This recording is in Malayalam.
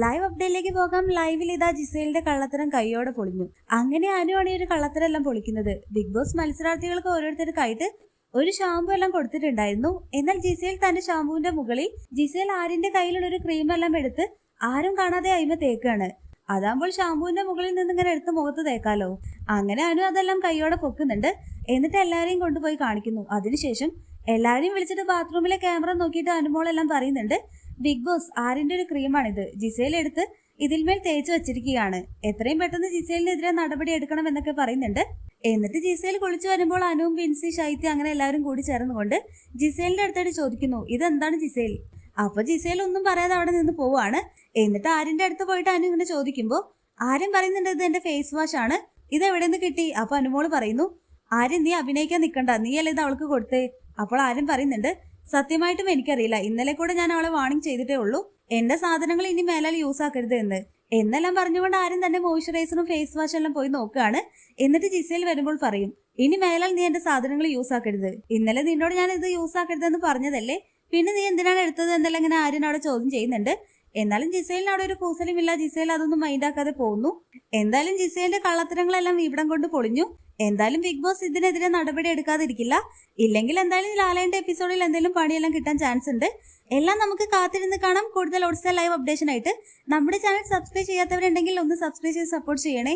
ലൈവ് അപ്ഡേറ്റിലേക്ക് പോകാം. ലൈവിൽ ഇതാ ജിസേലിന്റെ കള്ളത്തരം കൈയോടെ പൊളിഞ്ഞു. അങ്ങനെ അനുവാണ് ഈ ഒരു കള്ളത്തരം എല്ലാം പൊളിക്കുന്നത്. ബിഗ് ബോസ് മത്സരാർത്ഥികൾക്ക് ഓരോരുത്തർക്കായിട്ട് ഒരു ഷാമ്പു എല്ലാം കൊടുത്തിട്ടുണ്ടായിരുന്നു. എന്നാൽ ജിസേൽ തന്റെ ഷാമ്പുവിന്റെ മുകളിൽ ജിസേൽ ആരിന്റെ കയ്യിലുള്ള ഒരു ക്രീം എല്ലാം എടുത്ത് ആരും കാണാതെ അയിമ തേക്കാണ്. അതാകുമ്പോൾ ഷാമ്പുവിന്റെ മുകളിൽ നിന്ന് ഇങ്ങനെ എടുത്ത് മുഖത്ത് തേക്കാലോ. അങ്ങനെ അനു അതെല്ലാം കൈയോടെ പൊക്കുന്നുണ്ട്. എന്നിട്ട് എല്ലാരെയും കൊണ്ടുപോയി കാണിക്കുന്നു. അതിനുശേഷം എല്ലാരെയും വിളിച്ചിട്ട് ബാത്റൂമിലെ ക്യാമറ നോക്കിയിട്ട് അനുമോളെല്ലാം പറയുന്നുണ്ട്. ബിഗ് ബോസ് ആരിന്റെ ഒരു ക്രീമാണിത്? ജിസേൽ എടുത്ത് ഇതിന്മേൽ തേച്ചു വെച്ചിരിക്കുകയാണ്. എത്രയും പെട്ടെന്ന് ജിസേലിനെതിരെ നടപടി എടുക്കണം എന്നൊക്കെ പറയുന്നുണ്ട്. എന്നിട്ട് ജിസേൽ കുളിച്ചു വരുമ്പോൾ അനുവും ബിൻസി ഷൈത്യ അങ്ങനെ എല്ലാവരും കൂടി ചേർന്നുകൊണ്ട് ജിസേലിന്റെ അടുത്തായിട്ട് ചോദിക്കുന്നു ഇതെന്താണ് ജിസേൽ? അപ്പൊ ജിസേൽ ഒന്നും പറയാതെ അവിടെ നിന്ന് പോവാണ് എന്നിട്ട് ആരിന്റെ അടുത്ത് പോയിട്ട് അനു ഇങ്ങനെ ചോദിക്കുമ്പോൾ ആരും പറയുന്നുണ്ട് ഇത് എന്റെ ഫേസ് വാഷ് ആണ്. ഇത് എവിടെ നിന്ന് കിട്ടി? അപ്പൊ അനുമോൾ പറയുന്നു ആരും നീ അഭിനയിക്കാൻ നിൽക്കണ്ട. നീ അല്ലേ ഇത് അവൾക്ക് കൊടുത്തേ? അപ്പോൾ ആരും പറയുന്നുണ്ട് സത്യമായിട്ടും എനിക്കറിയില്ല. ഇന്നലെ കൂടെ ഞാൻ അവളെ വാണിംഗ് ചെയ്തിട്ടേ ഉള്ളൂ. എന്റെ സാധനങ്ങൾ ഇനി മേലാൽ യൂസ് ആക്കരുത് എന്ന്. എന്നെല്ലാം പറഞ്ഞുകൊണ്ട് ആരും തന്നെ മോയ്സ്ചറൈസറും ഫേസ് വാഷും എല്ലാം പോയി നോക്കുകയാണ്. എന്നിട്ട് ജിസയിൽ വരുമ്പോൾ പറയും ഇനി മേലാൽ നീ എന്റെ സാധനങ്ങൾ യൂസ് ആക്കരുത്. ഇന്നലെ നിന്നോട് ഞാൻ ഇത് യൂസ് ആക്കരുതെന്ന് പറഞ്ഞതല്ലേ? പിന്നെ നീ എന്തിനാണ് എടുത്തത്? എന്നെല്ലാം ഇങ്ങനെ ആര്യൻ അവിടെ ചോദ്യം ചെയ്യുന്നുണ്ട്. എന്നാലും ജിസേലിന് അവിടെ ഒരു കൂസലുമില്ല. ജിസേൽ അതൊന്നും മൈൻഡ് ആക്കാതെ പോകുന്നു എന്തായാലും ജിസേലിന്റെ കള്ളത്തരങ്ങളെല്ലാം ഇവിടം കൊണ്ട് പൊളിഞ്ഞു. എന്തായാലും ബിഗ് ബോസ് ഇതിനെതിരെ നടപടി എടുക്കാതിരിക്കില്ല. ഇല്ലെങ്കിൽ എന്തായാലും ലാലേന്റെ എപ്പിസോഡിൽ എന്തെങ്കിലും പണിയെല്ലാം കിട്ടാൻ ചാൻസ് ഉണ്ട്. എല്ലാം നമുക്ക് കാത്തിരുന്ന് കാണാം. കൂടുതൽ ഓട്സ് ലൈവ് അപ്ഡേഷൻ ആയിട്ട്. നമ്മുടെ ചാനൽ സബ്സ്ക്രൈബ് ചെയ്യാത്തവരുണ്ടെങ്കിൽ ഒന്ന് സബ്സ്ക്രൈബ് ചെയ്ത് സപ്പോർട്ട് ചെയ്യണേ.